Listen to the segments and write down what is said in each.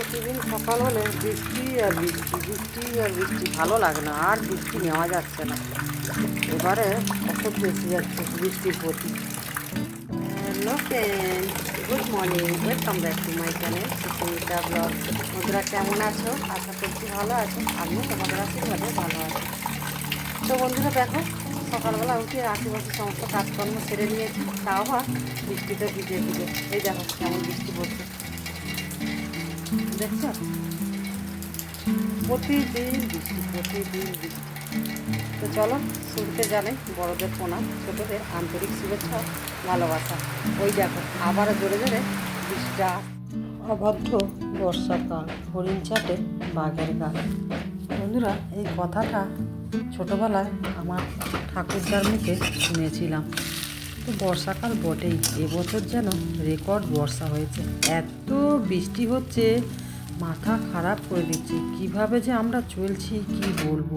প্রতিদিন সকাল হলে বৃষ্টি আর বৃষ্টি বৃষ্টি আর বৃষ্টি। ভালো লাগে না, আর বৃষ্টি নেওয়া যাচ্ছে না। এবারে কত বেশি যাচ্ছে বৃষ্টির প্রতি। Good morning welcome back to my channel Susmita blog বন্ধুরা, কেমন আছো? আশা করছি ভালো আছো। আমিও তোমাদের আশীর্বাদে ভালো আছি। তো বন্ধুরা, দেখো, সকালবেলা উঠে আশেপাশে সমস্ত কাজকর্ম সেরে নিয়েছি। তাও আবার বৃষ্টিতে ভিজে ভিজে। এই দেখো কেমন বৃষ্টি পড়ছে। দেখছ? প্রতিদিন বৃষ্টি প্রতিদিন বৃষ্টি। তো চলো, শুরুতে জানাই বড়দের প্রণাম, ছোটদের আন্তরিক শুভেচ্ছা, ভালোবাসা। ওই দেখো, আবারও জোরে জোরে বৃষ্টিটা অবাধ্য বর্ষাকাল হরিণ চাটে বাঘের গান বন্ধুরা, এই কথাটা ছোটোবেলায় আমার ঠাকুরদার মুখে শুনেছিলাম। তো বর্ষাকাল বটেই, এবছর যেন রেকর্ড বর্ষা হয়েছে। এত বৃষ্টি হচ্ছে মাথা খারাপ করে দিচ্ছে। কীভাবে যে আমরা চলছি, কি বলব?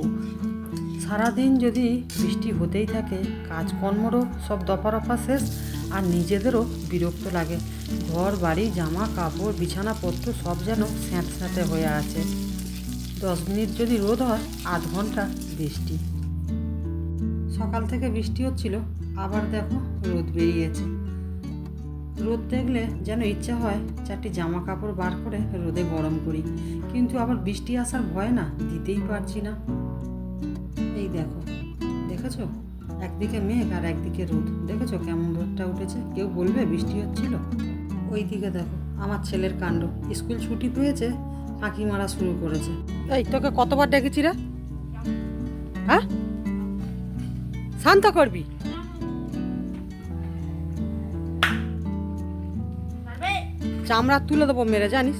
সারাদিন যদি বৃষ্টি হতেই থাকে, কাজকর্মরও সব দফা শেষ, আর নিজেদেরও বিরক্ত লাগে। ঘর, বাড়ি, জামা, কাপড়, বিছানাপত্র সব যেন স্যাঁত স্যাঁতে হয়ে আছে। দশ মিনিট যদি রোদ হয়, আধ ঘণ্টা বৃষ্টি। সকাল থেকে বৃষ্টি হচ্ছিল, আবার দেখো রোদ বেরিয়েছে। রোদ দেখলে যেন ইচ্ছা হয় চারটি জামা কাপড় বার করে রোদে গরম করি। কিন্তু আবার বৃষ্টি আসার ভয় না, দিতেই পারছি না। এই দেখো, দেখেছ? একদিকে মেঘ আর একদিকে রোদ। দেখেছ কেমন রোদটা উঠেছে? কেউ বলবে বৃষ্টি হচ্ছিল? ওই দিকে দেখো, আমার ছেলের কাণ্ড। স্কুল ছুটি পেয়েছে, ফাঁকি মারা শুরু করেছে। এই, তোকে কতবার ডেকেছি রে? হ্যাঁ? শান্ত করবি? চামড়া তুলে দেবো মেরে জানিস?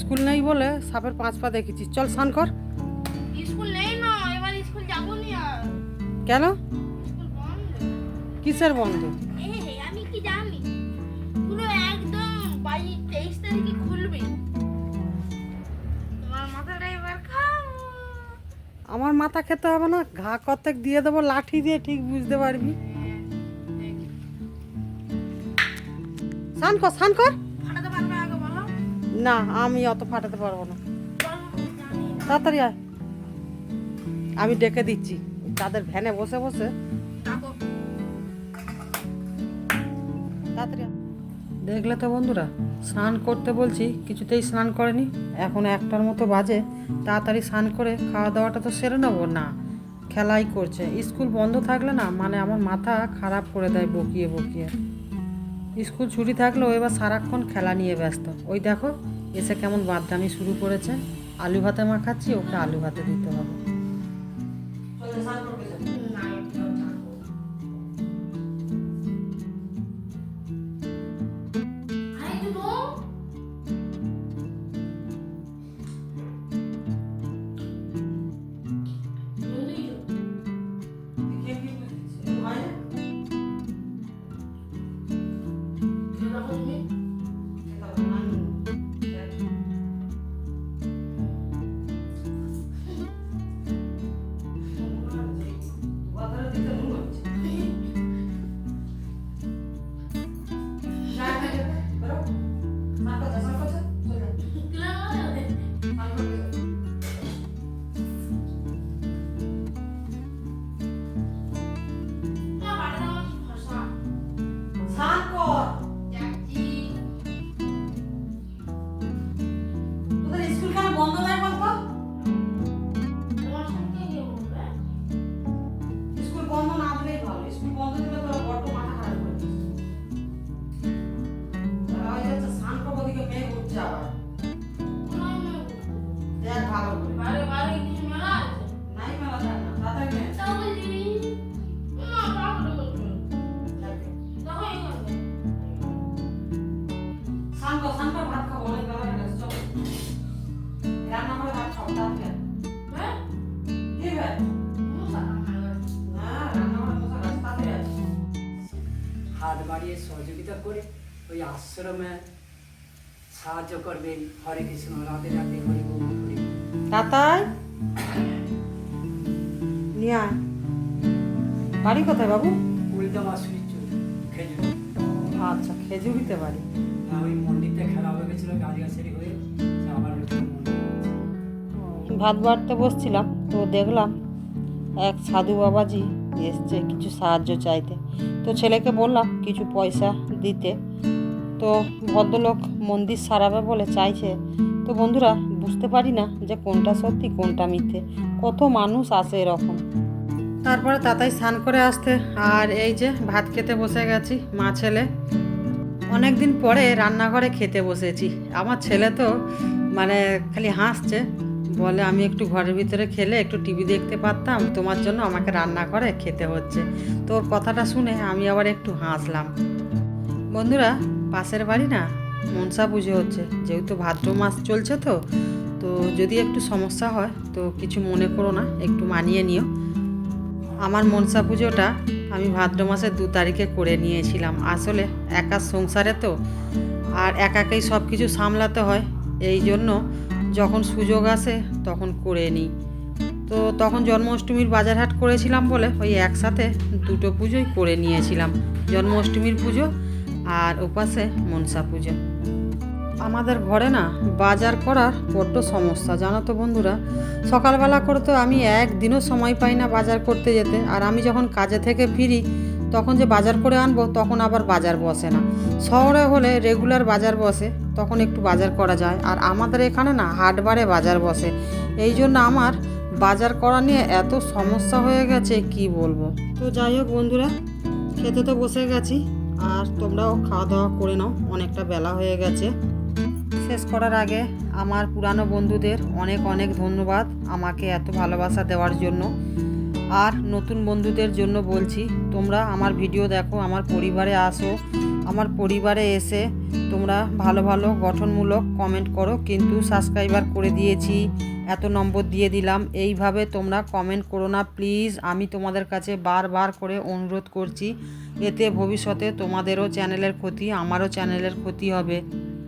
স্কুল নেই বলে সাপের পাঁচ পা দেখেছিস। চল স্নান কর। স্কুল নেই না এবার স্কুল যাব নি কেন? কিসের বন্ধ? আমি কি জানি? পুরো একদম বাইশ তেইশ তারিখে খুলবে। তোমার মাথাটা এবার খাও। আমার মাথা খেতে হবে না ঘা কত্তেক দিয়ে দেবো লাঠি দিয়ে ঠিক বুঝতে পারবি। স্নান কর স্নান কর। না আমি অত ফাটাতে পারব না। তাড়াতাড়ি আয়। আমি ডেকে দিচ্ছি। তাদের ভ্যানে বসে বসে। তাড়াতাড়ি দেখলে তো বন্ধুরা স্নান করতে বলছি কিছুতেই স্নান করেনি। এখন একটার মতো বাজে তাড়াতাড়ি স্নান করে খাওয়া দাওয়াটা তো সেরে নেব। না খেলাই করছে। স্কুল বন্ধ থাকলে না মানে আমার মাথা খারাপ করে দেয় বকিয়ে বকিয়ে। স্কুল ছুটি থাকলেও এবার সারাক্ষণ খেলা নিয়ে ব্যস্ত। ওই দেখো, এসে কেমন বাদদামি শুরু করেছে। আলু ভাতে মাখাচ্ছি, ওকে আলু ভাতে দিতে হবে। হাত বাড়িয়ে সহযোগিতা করে ওই আশ্রমে সাহায্য করবেন হরে কৃষ্ণ রাধে রাধে হরে তাতাই। নিয়ে আয়। বাড়ি কোথায় বাবু? উল্টা বাসুরি খেজুর। আচ্ছা খেজুরিতে বাড়ি না ওই মন্দিরটা খারাপ হয়ে গেছিল গাছগাছারি হয়ে আবার ভাত বাড়তে বসছিলাম তো দেখলাম এক সাধু বাবাজি এসছে, কিছু সাহায্য চাইতে। তো ছেলেকে বললাম, কিছু পয়সা দিতে। তো ভদ্রলোক মন্দির সারাবে বলে চাইছে। তো বন্ধুরা, বুঝতে পারি না যে কোনটা সত্যি, কোনটা মিথ্যে। কত মানুষ আসে এরকম। তারপরে তাতাই স্নান করে আসতে, আর এই যে ভাত খেতে বসে গেছি মা ছেলে। অনেক দিন পরে রান্নাঘরে খেতে বসেছি। আমার ছেলে তো মানে খালি হাসছে। বলে, আমি একটু ঘরের ভিতরে খেলে একটু টিভি দেখতে পারতাম। তোমার জন্য আমাকে রান্না করে খেতে হচ্ছে। তোর কথাটা শুনে আমি আবার একটু হাসলাম। বন্ধুরা, পাশের বাড়ি না মনসা পুজো হচ্ছে। যেহেতু ভাদ্র মাস চলছে তো তো যদি একটু সমস্যা হয়, তো কিছু মনে করো না, একটু মানিয়ে নিও। আমার মনসা পুজোটা আমি ভাদ্র মাসের দু তারিখে করে নিয়েছিলাম। আসলে একা সংসারে তো, আর একাকেই সব কিছু সামলাতে হয়। এই জন্য যখন সুযোগ আসে তখন করে নিই। তো তখন জন্মাষ্টমীর বাজারহাট করেছিলাম বলে ওই একসাথে দুটো পুজোই করে নিয়েছিলাম। জন্মাষ্টমীর পুজো আর ওপাশে মনসা পুজো। আমাদের ঘরে না বাজার করার বড্ড সমস্যা, জানো তো বন্ধুরা। সকালবেলা করে তো আমি একদিনও সময় পাই না বাজার করতে যেতে। আর আমি যখন কাজে থেকে ফিরি, তখন যে বাজার করে আনব, তখন আবার বাজার বসে না। শহরে হলে রেগুলার বাজার বসে। তখন একটু বাজার করা যায়। আর আমাদের এখানে না হাটবারে বাজার বসে। এই জন্য আমার বাজার করা নিয়ে এত সমস্যা হয়ে গেছে, কি বলব? তো যাই হোক বন্ধুরা, খেতে তো বসে গেছি। আর তোমরাও খাওয়া দাওয়া করে নাও, অনেকটা বেলা হয়ে গেছে। শেষ করার আগে আমার পুরানো বন্ধুদের অনেক অনেক ধন্যবাদ আমাকে এত ভালোবাসা দেওয়ার জন্য। আর নতুন বন্ধুদের জন্য বলছি, তোমরা আমার ভিডিও দেখো, আমার পরিবারে আসো, আমার পরিবারে এসে তোমরা ভালো ভালো গঠনমূলক কমেন্ট করো, কিন্তু সাবস্ক্রাইবার করে দিয়েছি, এত নম্বর দিয়ে দিলাম, এইভাবে তোমরা কমেন্ট করো না প্লিজ আমি তোমাদের কাছে বারবার করে অনুরোধ করছি, এতে ভবিষ্যতে তোমাদেরও চ্যানেলের ক্ষতি, আমারও চ্যানেলের ক্ষতি হবে।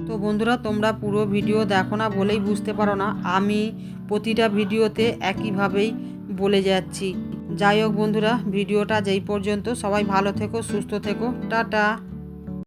তো বন্ধুরা, তোমরা পুরো ভিডিও দেখো না বলেই বুঝতে পারো না, আমি প্রতিটা ভিডিওতে একইভাবেই বলে যাচ্ছি। যাই হোক বন্ধুরা, ভিডিওটা যেই পর্যন্ত, সবাই ভালো থেকো, সুস্থ থেকো, টাটা!